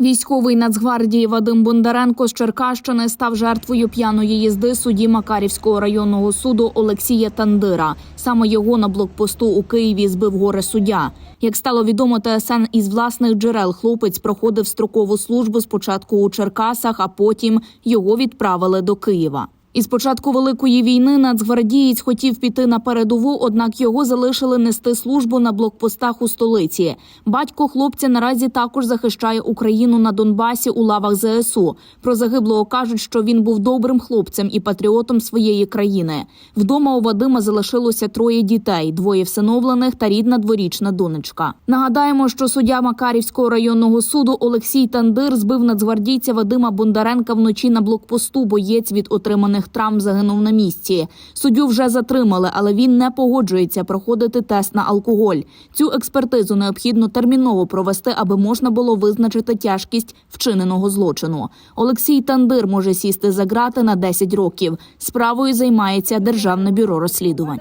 Військовий Нацгвардії Вадим Бондаренко з Черкащини став жертвою п'яної їзди судді Макарівського районного суду Олексія Тандира. Саме його на блокпосту у Києві збив горе суддя. Як стало відомо, ТСН із власних джерел хлопець проходив строкову службу спочатку у Черкасах, а потім його відправили до Києва. Із початку великої війни нацгвардієць хотів піти на передову, однак його залишили нести службу на блокпостах у столиці. Батько хлопця наразі також захищає Україну на Донбасі у лавах ЗСУ. Про загиблого кажуть, що він був добрим хлопцем і патріотом своєї країни. Вдома у Вадима залишилося троє дітей: двоє всиновлених та рідна дворічна донечка. Нагадаємо, що суддя Макарівського районного суду Олексій Тандир збив нацгвардійця Вадима Бондаренка вночі на блокпосту. Боєць від отриманих травм загинув на місці. Суддю вже затримали, але він не погоджується проходити тест на алкоголь. Цю експертизу необхідно терміново провести, аби можна було визначити тяжкість вчиненого злочину. Олексій Тандир може сісти за ґрати на 10 років. Справою займається Державне бюро розслідувань.